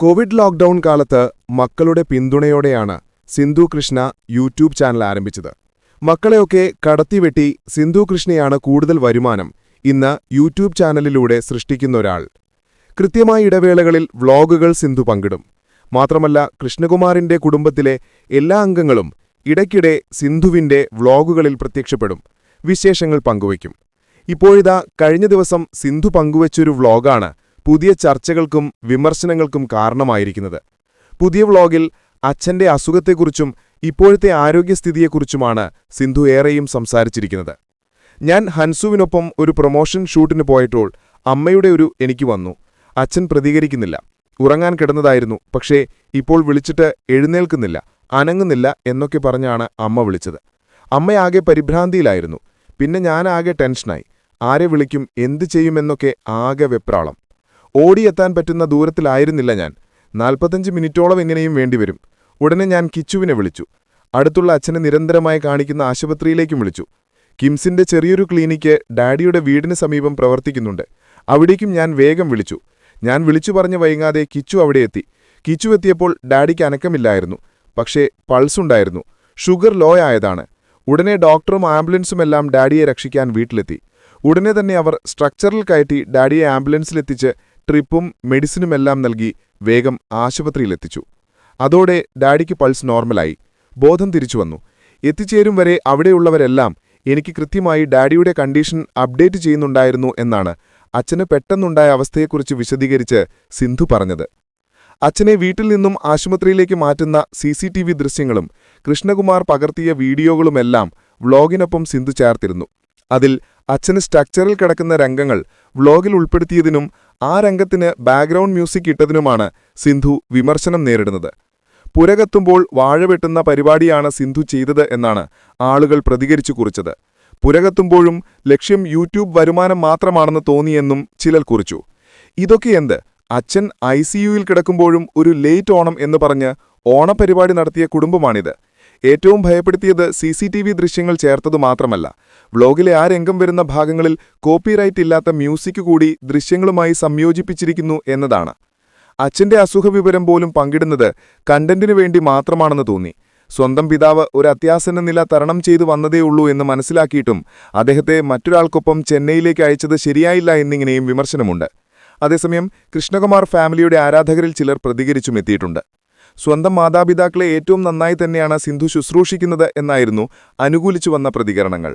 Covid lockdown കാലത്ത് മക്കളുടെ പിന്തുണയോടെയാണ് സിന്ധു കൃഷ്ണ യൂട്യൂബ് ചാനൽ ആരംഭിച്ചത്. മക്കളെയൊക്കെ കടത്തിവെട്ടി സിന്ധു കൃഷ്ണയാണ് കൂടുതൽ വരുമാനം ഇന്ന് യൂട്യൂബ് ചാനലിലൂടെ സൃഷ്ടിക്കുന്ന ഒരാൾ. കൃത്യമായ ഇടവേളകളിൽ വ്ളോഗുകൾ സിന്ധു പങ്കിടും. മാത്രമല്ല കൃഷ്ണകുമാറിന്റെ കുടുംബത്തിലെ എല്ലാ അംഗങ്ങളും ഇടയ്ക്കിടെ സിന്ധുവിന്റെ വ്ളോഗുകളിൽ പ്രത്യക്ഷപ്പെടും. വിശേഷങ്ങൾ പങ്കുവയ്ക്കും. ഇപ്പോഴിതാ കഴിഞ്ഞ ദിവസം സിന്ധു പങ്കുവച്ചൊരു വ്ളോഗാണ് പുതിയ ചർച്ചകൾക്കും വിമർശനങ്ങൾക്കും കാരണമായിരിക്കുന്നത്. പുതിയ വ്ളോഗിൽ അച്ഛന്റെ അസുഖത്തെക്കുറിച്ചും ഇപ്പോഴത്തെ ആരോഗ്യസ്ഥിതിയെക്കുറിച്ചുമാണ് സിന്ധു ഏറെയും സംസാരിച്ചിരിക്കുന്നത്. ഞാൻ ഹൻസുവിനൊപ്പം ഒരു പ്രൊമോഷൻ ഷൂട്ടിന് പോയപ്പോൾ അമ്മയുടെ ഒരു എനിക്ക് വന്നു. അച്ഛൻ പ്രതികരിക്കുന്നില്ല. ഉറങ്ങാൻ കിടന്നതായിരുന്നു. പക്ഷേ ഇപ്പോൾ വിളിച്ചിട്ട് എഴുന്നേൽക്കുന്നില്ല. അനങ്ങുന്നില്ല എന്നൊക്കെ പറഞ്ഞാണ് അമ്മ വിളിച്ചത്. അമ്മയാകെ പരിഭ്രാന്തിയിലായിരുന്നു. പിന്നെ ഞാനാകെ ടെൻഷനായി. ആരെ വിളിക്കും എന്തു ചെയ്യുമെന്നൊക്കെ ആകെ വെപ്രാളം. ഓടിയെത്താൻ പറ്റുന്ന ദൂരത്തിലായിരുന്നില്ല ഞാൻ. നാൽപ്പത്തഞ്ച് മിനിറ്റോളം എങ്ങനെയും വേണ്ടിവരും. ഉടനെ ഞാൻ കിച്ചുവിനെ വിളിച്ചു. അടുത്തുള്ള അച്ഛനെ നിരന്തരമായി കാണിക്കുന്ന ആശുപത്രിയിലേക്കും വിളിച്ചു. കിംസിന്റെ ചെറിയൊരു ക്ലിനിക്ക് ഡാഡിയുടെ വീടിന് സമീപം പ്രവർത്തിക്കുന്നുണ്ട്. അവിടേക്കും ഞാൻ വേഗം വിളിച്ചു. ഞാൻ വിളിച്ചു പറഞ്ഞു വൈകാതെ കിച്ചു അവിടെ എത്തി. കിച്ചു എത്തിയപ്പോൾ ഡാഡിക്ക് അനക്കമില്ലായിരുന്നു. പക്ഷേ പൾസുണ്ടായിരുന്നു ഷുഗർ ലോ ആയതാണ്. ഉടനെ ഡോക്ടറും ആംബുലൻസുമെല്ലാം ഡാഡിയെ രക്ഷിക്കാൻ വീട്ടിലെത്തി. ഉടനെ തന്നെ അവർ സ്ട്രക്ചറിൽ കയറ്റി ഡാഡിയെ ആംബുലൻസിലെത്തിച്ച് ട്രിപ്പും മെഡിസിനുമെല്ലാം നൽകി വേഗം ആശുപത്രിയിലെത്തിച്ചു. അതോടെ ഡാഡിക്ക് പൾസ് നോർമലായി. ബോധം തിരിച്ചുവന്നു. എത്തിച്ചേരും വരെ അവിടെയുള്ളവരെല്ലാം എനിക്ക് കൃത്യമായി ഡാഡിയുടെ കണ്ടീഷൻ അപ്ഡേറ്റ് ചെയ്യുന്നുണ്ടായിരുന്നു എന്നാണ് അച്ഛന് പെട്ടെന്നുണ്ടായ അവസ്ഥയെക്കുറിച്ച് വിശദീകരിച്ച് സിന്ധു പറഞ്ഞത്. അച്ഛനെ വീട്ടിൽ നിന്നും ആശുപത്രിയിലേക്ക് മാറ്റുന്ന സി സി ടി വി ദൃശ്യങ്ങളും കൃഷ്ണകുമാർ പകർത്തിയ വീഡിയോകളുമെല്ലാം വ്ളോഗിനൊപ്പം സിന്ധു ചേർത്തിരുന്നു. അതിൽ അച്ഛന് സ്ട്രക്ചറിൽ കിടക്കുന്ന രംഗങ്ങൾ വ്ളോഗിൽ ഉൾപ്പെടുത്തിയതിനും ആ രംഗത്തിന് ബാക്ക്ഗ്രൗണ്ട് മ്യൂസിക് ഇട്ടതിനുമാണ് സിന്ധു വിമർശനം നേരിടുന്നത്. പുരകത്തുമ്പോൾ വാഴവെട്ടുന്ന പരിപാടിയാണ് സിന്ധു ചെയ്തത് എന്നാണ് ആളുകൾ പ്രതികരിച്ചു കുറിച്ചത്. പുരകത്തുമ്പോഴും ലക്ഷ്യം യൂട്യൂബ് വരുമാനം മാത്രമാണെന്ന് തോന്നിയെന്നും ചിലർ കുറിച്ചു. ഇതൊക്കെ എന്ത്? അച്ഛൻ ഐ കിടക്കുമ്പോഴും ഒരു ലേറ്റ് ഓണം എന്ന് പറഞ്ഞ് ഓണപരിപാടി നടത്തിയ കുടുംബമാണിത്. ഏറ്റവും ഭയപ്പെടുത്തിയത് സി സി ടി വി ദൃശ്യങ്ങൾ ചേർത്തതു മാത്രമല്ല. വ്ളോഗിലെ ആ രംഗം വരുന്ന ഭാഗങ്ങളിൽ കോപ്പിറൈറ്റ് ഇല്ലാത്ത മ്യൂസിക് കൂടി ദൃശ്യങ്ങളുമായി സംയോജിപ്പിച്ചിരിക്കുന്നു എന്നതാണ്. അച്ഛന്റെ അസുഖവിവരം പോലും പങ്കിടുന്നത് കണ്ടന്റിനു വേണ്ടി മാത്രമാണെന്ന് തോന്നി. സ്വന്തം പിതാവ് ഒരു അത്യാസന്ന നില തരണം ചെയ്തു വന്നതേയുള്ളൂ എന്ന് മനസ്സിലാക്കിയിട്ടും അദ്ദേഹത്തെ മറ്റൊരാൾക്കൊപ്പം ചെന്നൈയിലേക്ക് അയച്ചത് ശരിയായില്ല എന്നിങ്ങനെയും വിമർശനമുണ്ട്. അതേസമയം കൃഷ്ണകുമാർ ഫാമിലിയുടെ ആരാധകരിൽ ചിലർ പ്രതികരിച്ചും എത്തിയിട്ടുണ്ട് സ്വന്തം മാതാപിതാക്കളെ ഏറ്റവും നന്നായി തന്നെയാണ് സിന്ധു ശുശ്രൂഷിക്കുന്നത് എന്നായിരുന്നു അനുകൂലിച്ചു വന്ന പ്രതികരണങ്ങൾ.